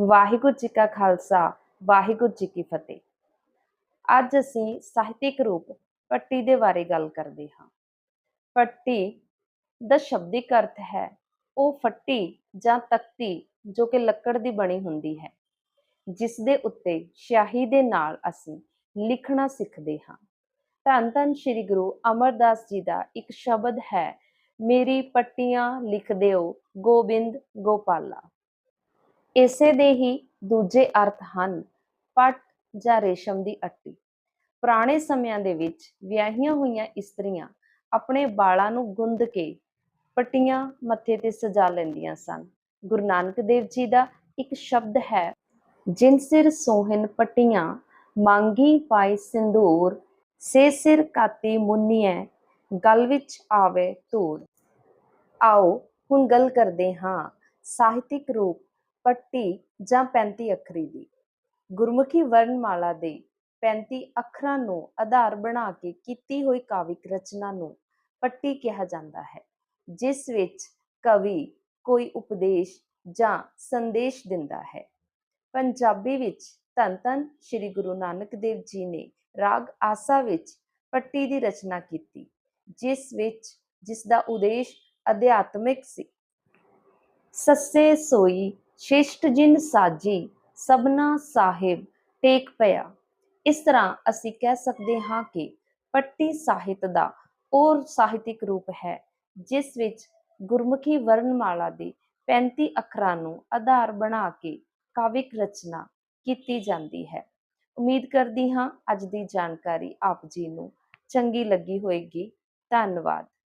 ਵਾਹਿਗੁਰੂ ਜੀ ਕਾ ਖਾਲਸਾ, ਵਾਹਿਗੁਰੂ ਜੀ ਕੀ ਫਤਿਹ। ਅੱਜ ਅਸੀਂ ਸਾਹਿਤਿਕ ਰੂਪ ਪੱਟੀ ਦੇ ਬਾਰੇ ਗੱਲ ਕਰਦੇ ਹਾਂ। ਪੱਟੀ ਦਾ ਸ਼ਬਦਿਕ ਅਰਥ ਹੈ, ਉਹ ਫੱਟੀ ਜਾਂ ਤਖਤੀ ਜੋ ਕਿ ਲੱਕੜ ਦੀ ਬਣੀ ਹੁੰਦੀ ਹੈ, ਜਿਸ ਦੇ ਉੱਤੇ ਸ਼ਾਹੀ ਦੇ ਨਾਲ ਅਸੀਂ ਲਿਖਣਾ ਸਿੱਖਦੇ ਹਾਂ। ਧੰਨ ਧੰਨ ਸ੍ਰੀ ਗੁਰੂ ਅਮਰਦਾਸ ਜੀ ਦਾ ਇੱਕ ਸ਼ਬਦ ਹੈ, ਮੇਰੀ ਪੱਟੀਆਂ ਲਿਖ ਦਿਓ, ਗੋਬਿੰਦ ਗੋਪਾਲਾ। ਇਸੇ ਦੇ ਹੀ ਦੂਜੇ ਅਰਥ ਹਨ, ਪੱਟ ਜਾਂ ਰੇਸ਼ਮ ਦੀ ਅੱਟੀ। ਪੁਰਾਣੇ ਸਮਿਆਂ ਦੇ ਵਿੱਚ ਵਿਆਹੀਆਂ ਹੋਈਆਂ ਇਸਤਰੀਆਂ ਆਪਣੇ ਵਾਲਾਂ ਨੂੰ ਗੁੰਦ ਕੇ ਪੱਟੀਆਂ ਮੱਥੇ ਤੇ ਸਜਾ ਲੈਂਦੀਆਂ ਸਨ। ਗੁਰੂ ਨਾਨਕ ਦੇਵ ਜੀ ਦਾ ਇੱਕ ਸ਼ਬਦ ਹੈ, ਜਿਨ ਸਿਰ ਸੋਹਣ ਪੱਟੀਆਂ, ਮੰਗੀ ਪਾਈ ਸਿੰਦੂਰ, ਸੇ ਸਿਰ ਕਾਤੀ ਮੁੰਨੀਐ, ਗਲ ਵਿੱਚ ਆਵੇ ਧੂੜ। ਆਓ ਹੁਣ ਗੱਲ ਕਰਦੇ ਹਾਂ ਸਾਹਿਤਿਕ ਰੂਪ ਪੱਟੀ ਜਾਂ 35 ਅੱਖਰੀ ਦੀ। ਗੁਰਮੁਖੀ ਵਰਣਮਾਲਾ ਦੇ 35 ਅੱਖਰਾਂ ਨੂੰ ਆਧਾਰ ਬਣਾ ਕੇ ਕੀਤੀ ਹੋਈ ਕਾਵਿਕ ਰਚਨਾ ਨੂੰ ਪੱਟੀ ਕਿਹਾ ਜਾਂਦਾ ਹੈ, ਜਿਸ ਵਿੱਚ ਕਵੀ ਕੋਈ ਉਪਦੇਸ਼ ਜਾਂ ਸੰਦੇਸ਼ ਦਿੰਦਾ ਹੈ। ਪੰਜਾਬੀ ਵਿੱਚ ਧੰਨ ਧੰਨ ਸ੍ਰੀ ਗੁਰੂ ਨਾਨਕ ਦੇਵ ਜੀ ਨੇ ਰਾਗ ਆਸਾ ਵਿੱਚ ਪੱਟੀ ਦੀ ਰਚਨਾ ਕੀਤੀ, ਜਿਸ ਵਿੱਚ ਜਿਸ ਦਾ ਉਦੇਸ਼ ਅਧਿਆਤਮਿਕ ਸੀ। ਸੱਸੇ ਸੋਈ ਸ਼ਿਸ਼ਟ ਜਿਨ ਸਾਜੀ ਸਬਨਾ ਸਾਹਿਬ ਟੇਕ ਪਿਆ। ਇਸ ਤਰ੍ਹਾਂ ਅਸੀਂ ਕਹਿ ਸਕਦੇ ਹਾਂ ਕਿ ਪੱਟੀ ਸਾਹਿਤ ਦਾ ਉਹ ਸਾਹਿਤਿਕ ਰੂਪ ਹੈ, ਜਿਸ ਵਿੱਚ ਗੁਰਮੁਖੀ ਵਰਣਮਾਲਾ ਦੇ 35 ਅੱਖਰਾਂ ਨੂੰ ਆਧਾਰ ਬਣਾ ਕੇ ਕਾਵਿਕ ਰਚਨਾ ਕੀਤੀ ਜਾਂਦੀ ਹੈ। ਉਮੀਦ ਕਰਦੀ ਹਾਂ ਅੱਜ ਦੀ ਜਾਣਕਾਰੀ ਆਪ ਜੀ ਨੂੰ ਚੰਗੀ ਲੱਗੀ ਹੋਏਗੀ। ਧੰਨਵਾਦ।